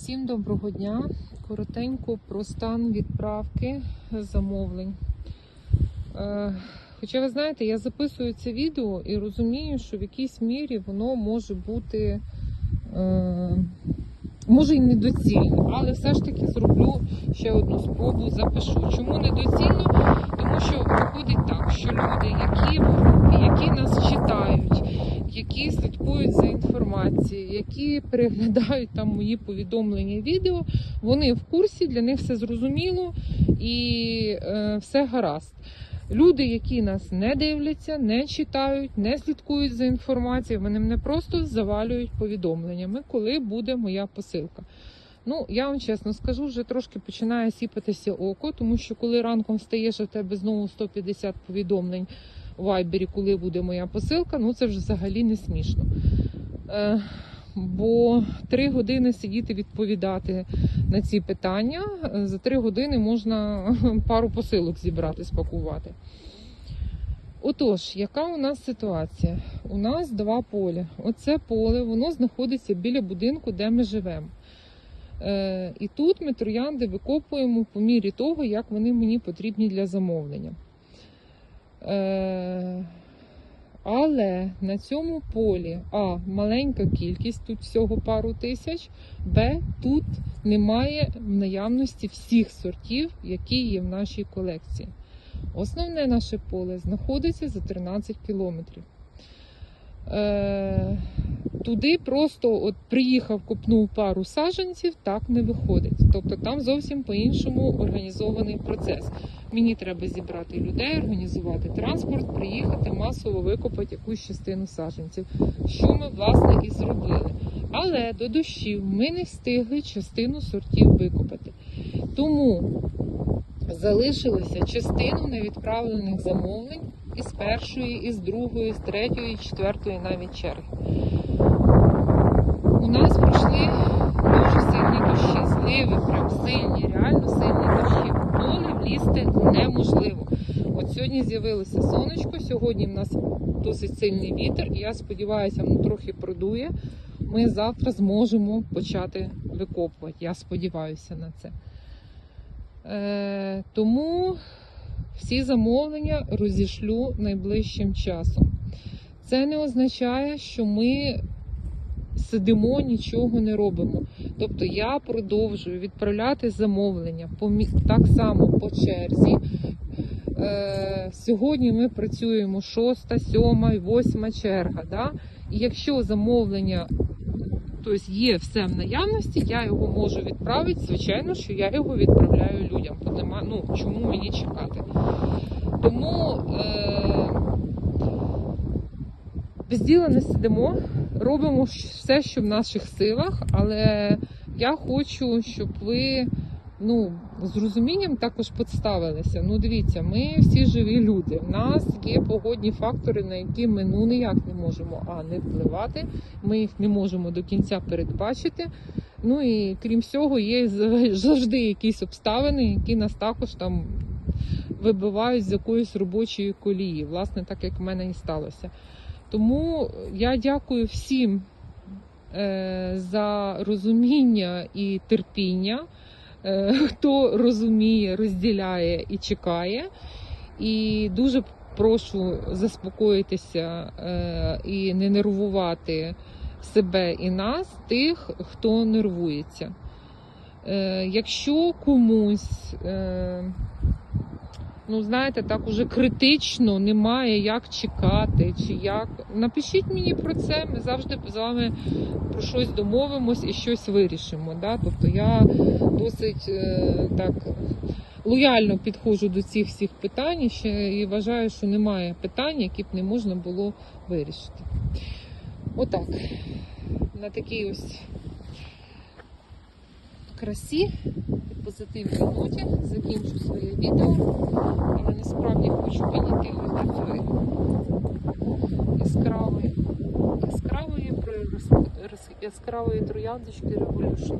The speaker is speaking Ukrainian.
Всім доброго дня. Коротенько про стан відправки замовлень. Е, Хоча ви знаєте, я записую це відео і розумію, що в якійсь мірі воно може бути е, може і недоцільно, але все ж таки зроблю ще одну спробу, запишу. Чому недоцільно? Тому що виходить так, що люди, які які нас читають, які слідкують за інформацією, які переглядають там мої повідомлення, відео, вони в курсі, для них все зрозуміло і е, все гаразд. Люди, які нас не дивляться, не читають, не слідкують за інформацією, вони мене просто завалюють повідомленнями, коли буде моя посилка. Ну, я вам чесно скажу, вже трошки починає сіпатися око, тому що коли ранком встаєш, в тебе знову 150 повідомлень у вайбері, коли буде моя посилка, ну це вже взагалі не смішно. Е, бо три години сидіти відповідати на ці питання. За три години можна пару посилок зібрати, спакувати. Отож, яка у нас ситуація? У нас два поля. Оце поле, воно знаходиться біля будинку, де ми живемо. Е, і тут ми троянди викопуємо по мірі того, як вони мені потрібні для замовлення. Е, але на цьому полі А маленька кількість, тут всього пару тисяч, Б тут немає наявності всіх сортів, які є в нашій колекції. Основне наше поле знаходиться за 13 кілометрів. Туди просто от приїхав, купнув пару саджанців, так не виходить. Тобто там зовсім по-іншому організований процес. Мені треба зібрати людей, організувати транспорт, приїхати, масово викопати якусь частину саджанців, що ми власне і зробили. Але до дощів ми не встигли частину сортів викопати. Тому залишилося частину невідправлених замовлень із першої, із другої, з третьої, четвертої навіть черги. У нас пройшли дуже сильні дощі, зливи, прям сильні, реально сильні дощі. В поле влізти неможливо. От сьогодні з'явилося сонечко, сьогодні в нас досить сильний вітер, і я сподіваюся, воно трохи продує. Ми завтра зможемо почати викопувати. Я сподіваюся на це. Е, тому всі замовлення розішлю найближчим часом. Це не означає, що ми сидимо, нічого не робимо. Тобто я продовжую відправляти замовлення по так само по черзі. Е, сьогодні ми працюємо 6, 7, 8 черга. Да? І якщо замовлення тобто є все в наявності, я його можу відправити. Звичайно, що я його відправляю людям. Бо ну, чому мені чекати? Тому е, без діла не сидимо, робимо все, що в наших силах, але я хочу, щоб ви ну, з розумінням також підставилися. Ну, дивіться, ми всі живі люди. В нас є погодні фактори, на які ми ну ніяк не можемо а не впливати. Ми їх не можемо до кінця передбачити. Ну і крім всього, є завжди якісь обставини, які нас також там вибивають з якоїсь робочої колії. Власне, так як в мене і сталося. Тому я дякую всім е, за розуміння і терпіння, е, хто розуміє, розділяє і чекає. І дуже прошу заспокоїтися е, і не нервувати себе і нас, тих, хто нервується. Якщо комусь, ну знаєте, так уже критично немає як чекати, чи як. Напишіть мені про це, ми завжди з вами про щось домовимось і щось вирішимо. Да? Тобто я досить е, так лояльно підходжу до цих всіх питань ще і вважаю, що немає питань, які б не можна було вирішити. Отак. На такій ось красі позитивній ноті закінчу своє відео, але насправді хочу підійти до такої яскравої, яскравої, яскравої трояндочки Revolution.